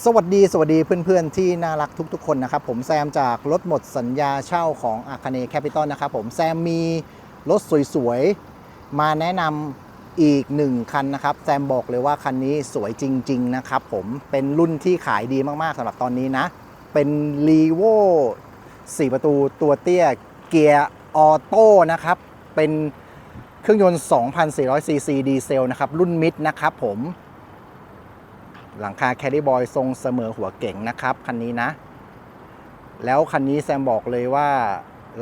สวัสดีสวัสดีเพื่อนๆที่น่ารักทุกๆคนนะครับผมแซมจากรถหมดสัญญาเช่าของอาคาเนแคปิตอลนะครับผมแซมมีรถสวยๆ มาแนะนำอีกหนึ่งคันนะครับ แซมบอกเลยว่าคันนี้สวยจริง ๆ นะครับผมเป็นรุ่นที่ขายดีมากๆสำหรับตอนนี้นะ เป็น r e v o 4 ประตูตัวเตี้ยเกียร์ออโต้นะครับ เป็นเครื่องยนต์ 2,400ซีซีดีเซลนะครับ รุ่นมิดนะครับผม หลังคาแคดดี้บอยทรงเสมอหัวเก่งนะครับคันนี้นะ แล้วคันนี้แซมบอกเลยว่า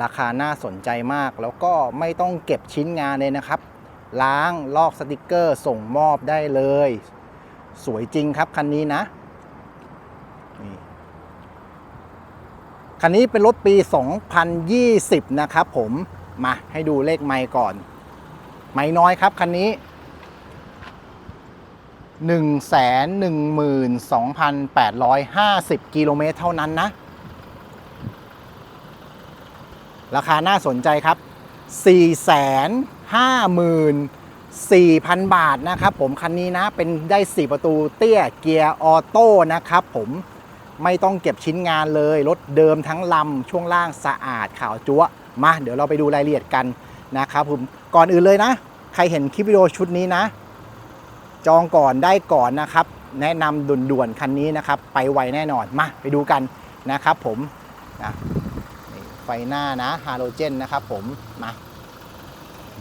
ราคาน่าสนใจมาก แล้วก็ไม่ต้องเก็บชิ้นงานเลยนะครับ ล้างลอกสติกเกอร์ส่งมอบได้เลย สวยจริงครับคันนี้นะนี่คันนี้เป็นรถปี 2020 นะครับผม มาให้ดูเลขไมค์ก่อน ไม่น้อยครับคันนี้ 112,850 กิโลเมตรเท่านั้นนะ ราคาน่าสนใจครับ 454,000 บาทนะครับผมคันนี้นะเป็นได้ 4 ประตูเตี้ยเกียร์ออโต้นะครับผมไม่ต้องเก็บชิ้นงานเลย รถเดิมทั้งลำช่วงล่างสะอาดขาวจั๊วมาเดี๋ยวเราไปดูรายละเอียดกันนะครับผมก่อนอื่นเลยนะ ใครเห็นคลิปวิดีโอชุดนี้นะ จองก่อนได้ก่อนนะครับ แนะนำด่วนๆคันนี้นะครับ ไปไวแน่นอนมาไปดูกันนะครับ ผมนะไฟหน้านะฮาโลเจนนะครับ ผมมา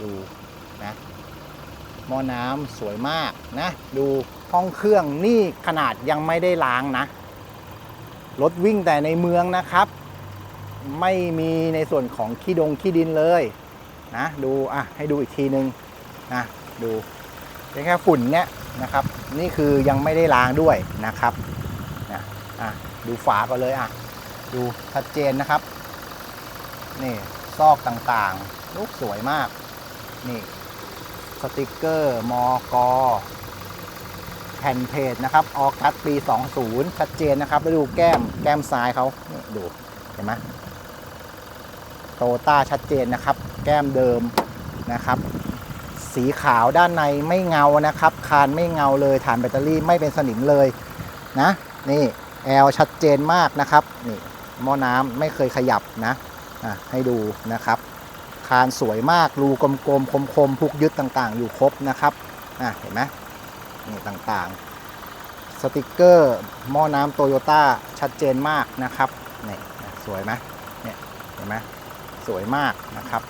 ดูนะหม้อน้ำสวยมากนะ ดูห้องเครื่องนี่ขนาดยังไม่ได้ล้างนะรถวิ่งแต่ในเมืองนะครับ ไม่มีในส่วนของขี้ดงขี้ดินเลยนะ ดูอะให้ดูอีกทีนึงนะดู เป็นแค่ฝุ่นเนี่ยนะครับ นี่คือยังไม่ได้ล้างด้วยนะครับนะอะดูฝาก่อนเลยอะดูชัดเจนนะครับ นี่ซอกต่างๆ ลูกสวยมาก นี่สติกเกอร์มอกอแผ่นเพจนะครับ ออกัสปี 20 ชัดเจนนะครับแล้วดูแก้มแก้มซ้ายเขานี่ดู เห็นไหมโตต้าชัดเจนนะครับ แก้มเดิมนะครับ สีขาวด้านในไม่เงานะครับ คานไม่เงาเลยฐานแบตเตอรี่ไม่เป็นสนิมเลยนะนี่แอลชัดเจนมากนะครับนี่หม้อน้ำไม่เคยขยับนะอะให้ดูนะครับ คานสวยมากรูกลมๆคมๆพุกยึดต่างๆ อยู่ครบนะครับอะเห็นไหมนี่ต่างๆ สติกเกอร์หม้อน้ำโตโยต้าชัดเจนมากนะครับนี่สวยไหมเนี่ยเห็นไหมสวยมากนะครับ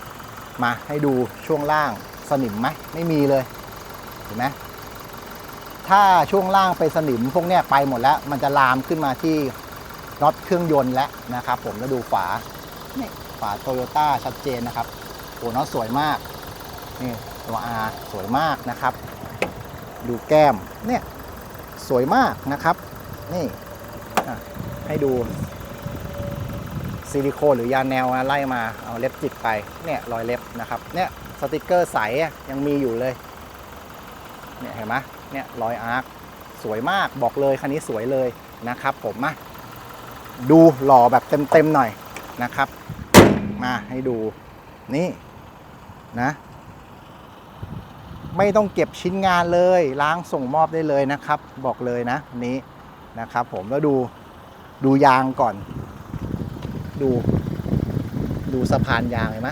มาให้ดูช่วงล่าง สนิมไหมไม่มีเลยเห็นไหมถ้าช่วงล่างไปสนิมพวกเนี้ยไปหมดแล้ว มันจะลามขึ้นมาที่น็อตเครื่องยนต์แล้วนะครับ ผมแล้วดูฝานี่ฝาโตโยต้าชัดเจนนะครับโอ้น็อตสวยมากนี่ตัว R สวยมากนะครับ ดูแก้มเนี่ยสวยมากนะครับ นี่อะให้ดูซิลิโคนหรือยาแนวนะไล่มาเอาเล็บจิกไปเนี่ยรอยเล็บนะครับเนี่ย สติกเกอร์ใสยังมีอยู่เลย เนี่ยเห็นไหมเนี่ยรอยอาร์คสวยมากบอกเลยคันนี้สวยเลยนะครับ ผมมาดูหล่อแบบเต็มๆหน่อยนะครับ มาให้ดูนี่นะ ไม่ต้องเก็บชิ้นงานเลยล้างส่งมอบได้เลยนะครับ บอกเลยนะนี้นะครับ ผมแล้วดูดูยางก่อน ดู ดูสะพานยางเห็นไหม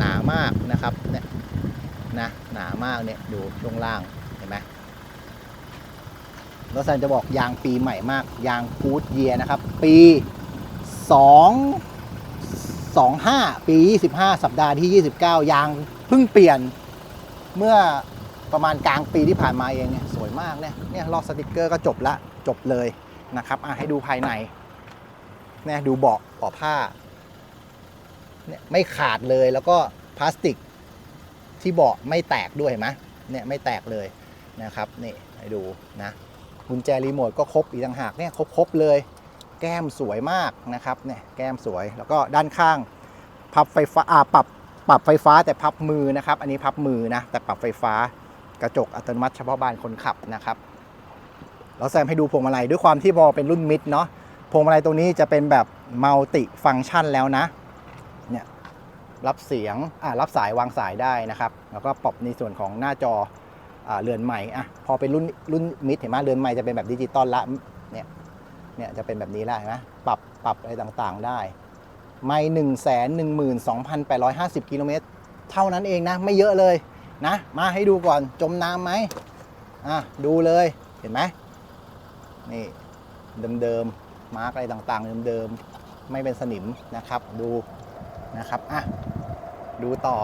หนามากนะครับเนี่ยนะหนามากเนี่ยดูช่วงล่างเห็นไหมแล้วแซนจะบอกยางปีใหม่มาก ยางกูดเยียนะครับ ปี 2 25 ปี 25 สัปดาห์ที่ 29 ยางเพิ่งเปลี่ยนเมื่อประมาณกลางปีที่ผ่านมาเองเนี่ยสวยมากเนี่ยเนี่ยลอกสติกเกอร์ก็จบละจบเลยนะครับอะให้ดูภายในเนี่ยดูเบาะเบาะผ้า เนี่ยไม่ขาดเลยแล้วก็พลาสติกที่เบาะไม่แตกด้วยเห็นไหมเนี่ยไม่แตกเลยนะครับนี่ให้ดูนะกุญแจรีโมทก็ครบอีกต่างหากเนี่ยครบเลย แก้มสวยมากนะครับเนี่ยแก้มสวยแล้วก็ด้านข้างพับไฟฟ้าอ่าปรับปรับไฟฟ้าแต่พับมือนะครับ อันนี้พับมือนะแต่ปรับไฟฟ้ากระจกอัตโนมัติเฉพาะบานคนขับนะครับแล้วแซมให้ดูพวงมาลัยด้วยความที่พอเป็นรุ่นมิดเนาะพวงมาลัยตรงนี้จะเป็นแบบมัลติฟัง c t ชันแล้วนะ รับเสียงอ่ารับสายวางสายได้นะครับ แล้วก็ปรับในส่วนของหน้าจออเรือนใหม่อะพอเป็นรุ่นรุ่นมิดเห็นไหมเรือนใหม่จะเป็นแบบดิจิตอลละเนี่ยเนี่ยจะเป็นแบบนี้ล้วเห็นไหมปรับปรับอะไรต่างๆได้ ไม่หนึ่งแสนหนึ่งหมื่นสองพันแปดร้อยห้าสิบกิโลเมตรเท่านั้นเองนะ ไม่เยอะเลยนะ มาให้ดูก่อนจมน้ำไหมอะดูเลยเห็นไหมนี่เดิมๆมาร์กอะไรต่างๆเดิมๆไม่เป็นสนิมนะครับดูนะครับอะ ดูต่อ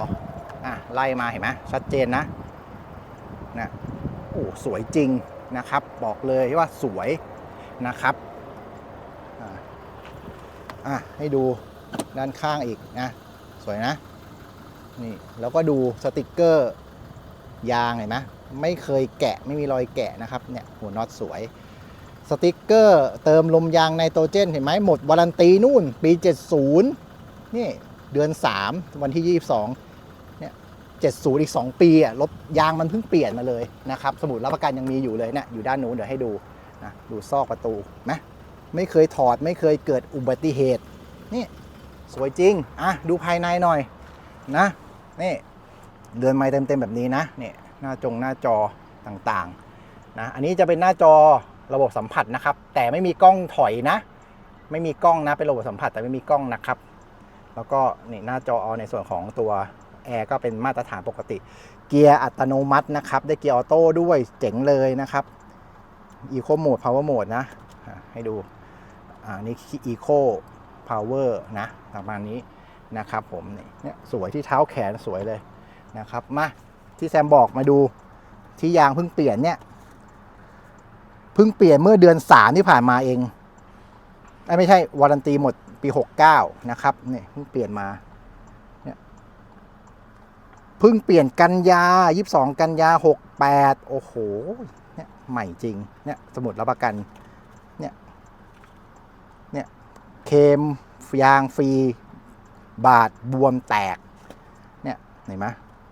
อะ ไล่มาเห็นไหมชัดเจนนะนะโอ้สวยจริงนะครับ บอกเลยว่าสวยนะครับอะอะให้ดูด้านข้างอีกนะ สวยนะ นี่แล้วก็ดูสติกเกอร์ยางเห็นไหมไม่เคยแกะไม่มีรอยแกะนะครับเนี่ยหัวน็อตสวยสติกเกอร์เติมลมยางไนโตรเจนเห็นไหมหมดวารันตีนู่นปี 70 นี่ เดือน 3 วันที่ 22เนี่ย70 อีก 2 ปีอะรถยางมันเพิ่งเปลี่ยนมาเลยนะครับ สมุดรับประกันยังมีอยู่เลยเนะอยู่ด้านนู้นเดี๋ยวให้ดูนะดูซอกประตูนะไม่เคยถอดไม่เคยเกิดอุบัติเหตุ นี่สวยจริง อะ ดูภายในหน่อยนะนี่เดินไม้เต็มๆแบบนี้นะนี่หน้าจงหน้าจอต่างๆนะอันนี้จะเป็นหน้าจอระบบสัมผัสนะครับ แต่ไม่มีกล้องถอยนะ ไม่มีกล้องนะเป็นระบบสัมผัสแต่ไม่มีกล้องนะครับ แล้วก็นี่หน้าจอในส่วนของตัวแอร์ก็เป็นมาตรฐานปกติ เกียร์อัตโนมัตินะครับ ได้เกียร์ออโต้ด้วยเจ๋งเลยนะครับ Eco Mode Power Mode นะอะให้ดูอ่านี่ Eco Power นะประมาณนี้นะครับผมเนี่ยสวยที่เท้าแขนสวยเลยนะครับ มาที่แซมบอกมาดูที่ยางเพิ่งเปลี่ยนเนี่ยเพิ่งเปลี่ยนเมื่อเดือนสามที่ผ่านมาเองเอ้ไม่ใช่วารันตีหมด ปี 69 นะครับนี่เพิ่งเปลี่ยนมาเนี่ยเพิ่งเปลี่ยนกันยา 22 กันยา 68 โอ้โหเนี่ยใหม่จริงเนี่ยสมุดรับประกันเนี่ยเนี่ยเคมยางฟรี บาทบวมแตกเนี่ยเห็นไหม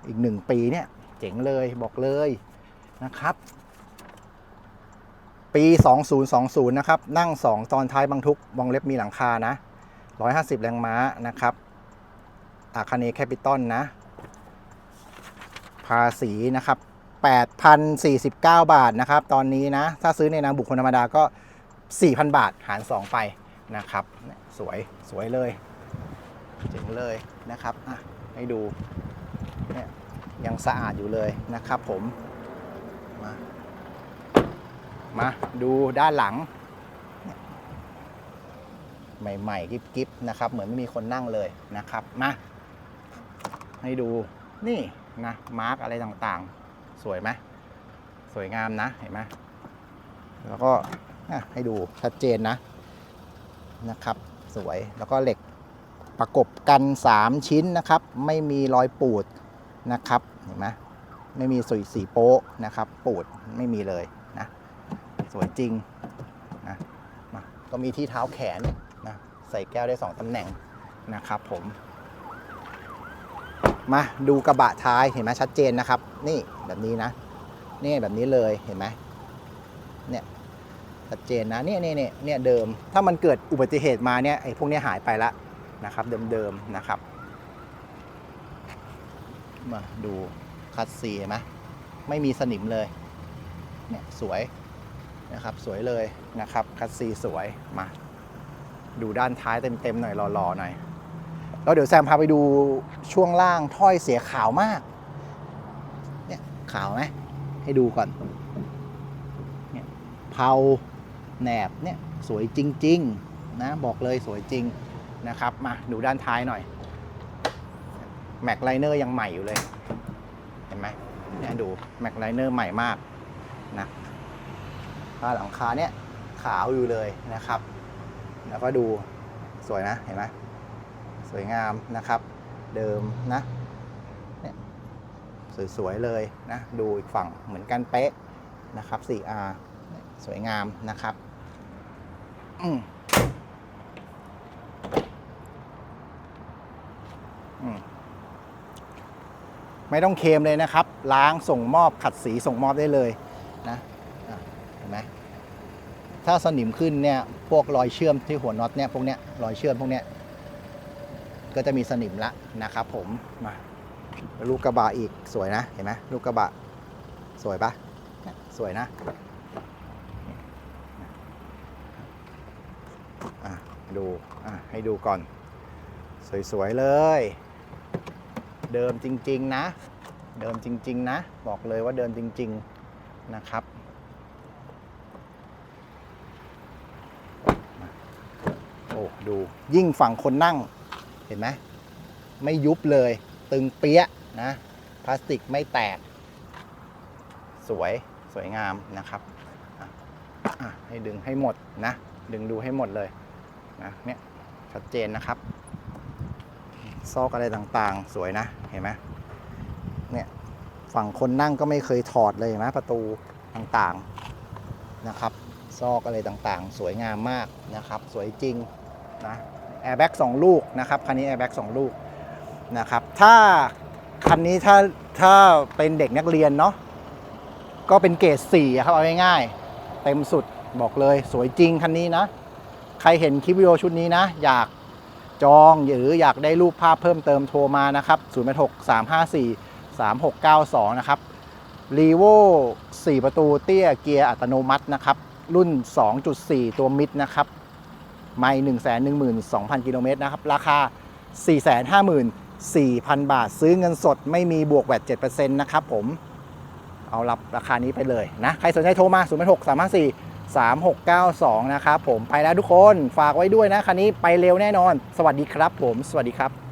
อีกหนึ่งปีเนี่ยเจ๋งเลยบอกเลยนะครับ ปี 2020 นะครับ นั่ง 2 ตอนท้ายบรรทุกวงเล็บมีหลังคานะ 150 แรงม้านะครับอาคาเนแคปิตอลนะ ภาษีนะครับ 8,049 บาทนะครับ ตอนนี้นะ ถ้าซื้อในนามบุคคลธรรมดาก็ 4,000 บาทหาร 2 ไปนะครับ สวยสวยเลยเจ๋งเลยนะครับอะให้ดูเนี่ยยังสะอาดอยู่เลยนะครับผม มา มาดูด้านหลัง ใหม่ๆกิ๊บๆนะครับ เหมือนไม่มีคนนั่งเลยนะครับ มา ให้ดูนี่นะมาร์กอะไรต่างๆ สวยไหมสวยงามนะ เห็นไหมแล้วก็ให้ดูชัดเจนนะนะครับ สวยแล้วก็เหล็กประกบกัน 3 ชิ้นนะครับ ไม่มีรอยปูดนะครับเห็นไหมไม่มีสุยสีโป๊ะนะครับ ปูดไม่มีเลยนะ สวยจริงนะมาก็มีที่เท้าแขน ใส่แก้วได้ 2 ตำแหน่งนะครับผม มาดูกระบะท้ายเห็นไหมชัดเจนนะครับ นี่แบบนี้นะ นี่แบบนี้เลยเห็นไหมเนี่ยชัดเจนนะเนี่ยเนี่ยเนี่ยเนี่ยเดิม ถ้ามันเกิดอุบัติเหตุมาเนี่ยไอ้พวกเนี้ยหายไปละนะครับ เดิมๆนะครับ มาดูคัดซีเห็นไหมไม่มีสนิมเลยเนี่ยสวยนะครับสวยเลยนะครับคัดซีสวยมา ดูด้านท้ายเต็มๆหน่อยรอๆหน่อยแล้วเดี๋ยวแซมพาไปดูช่วงล่างถ้อยเสียขาวมาก เนี่ยขาวไหมให้ดูก่อน เนี่ยเผาแหนบเนี่ยสวยจริง ๆ นะ บอกเลยสวยจริงนะครับ มาดูด้านท้ายหน่อยแม็กไลเนอร์ยังใหม่อยู่เลย เห็นไหมเนี่ยดูแม็กไลเนอร์ใหม่มากนะผ้าหลังคาเนี่ยขาวอยู่เลยนะครับ แล้วก็ดูสวยนะเห็นไหมสวยงามนะครับ เดิมนะเนี่ยสวยๆเลยนะดูอีกฝั่งเหมือนกันเป๊ะนะครับ 4R สวยงามนะครับอืมไม่ต้องเคลมเลยนะครับ ล้างส่งมอบขัดสีส่งมอบได้เลยนะะเห็นไหม ถ้าสนิมขึ้นเนี่ยพวกรอยเชื่อมที่หัวน็อตเนี่ยพวกเนี้ยรอยเชื่อมพวกเนี้ยก็จะมีสนิมละนะครับผมมาลูกกระบะอีกสวยนะเห็นไหมลูกกระบะสวยปะเนี่ยสวยนะดูอะให้ดูก่อน สวยๆเลย เดิมจริง ๆ นะ เดิมจริง ๆ นะ บอกเลยว่าเดิมจริง ๆ นะครับ โอ้ ดูยิ่งฝั่งคนนั่งเห็นไหมไม่ยุบเลย ตึงเปี้ยนะพลาสติกไม่แตก สวยสวยงามนะครับให้ดึงให้หมดนะ ดึงดูให้หมดเลยนะเนี่ยชัดเจนนะครับ ซอกอะไรต่างๆ สวยนะเห็นไหมเนี่ยฝั่งคนนั่งก็ไม่เคยถอดเลยเห็นไหมประตูต่างๆนะครับ ซอกอะไรต่างๆ สวยงามมากนะครับ สวยจริง นะแอร์แบ็กสองลูกนะครับคันนี้แอร์แบ็กสองลูกนะครับถ้าคันนี้ถ้าถ้าเป็นเด็กนักเรียนเนาะก็เป็นเกรด4ครับเอาง่ายๆเต็มสุดบอกเลยสวยจริงคันนี้นะ ใครเห็นคลิปวิดีโอชุดนี้นะ อยากจองหรืออยากได้รูปภาพเพิ่มเติมโทรมานะครับ 0 6 3 5 4 3 6 9 2 นะครับ r e v o 4ประตูเตี้ยเกียร์อัตโนมัตินะครับ รุ่น 2.4 ตัวมิดนะครับ ไม่1 1 2 0 0 0 กิโลเมตรนะครับ ราคา 454,000 บาท ซื้อเงินสดไม่มีบวกแวด7%นะครับผม เอารับราคานี้ไปเลยนะ ใครสนใจโทรมา 0 6 3 5 4 3692 นะครับผม ไปแล้วทุกคน ฝากไว้ด้วยนะ คันนี้ไปเร็วแน่นอน สวัสดีครับผม สวัสดีครับ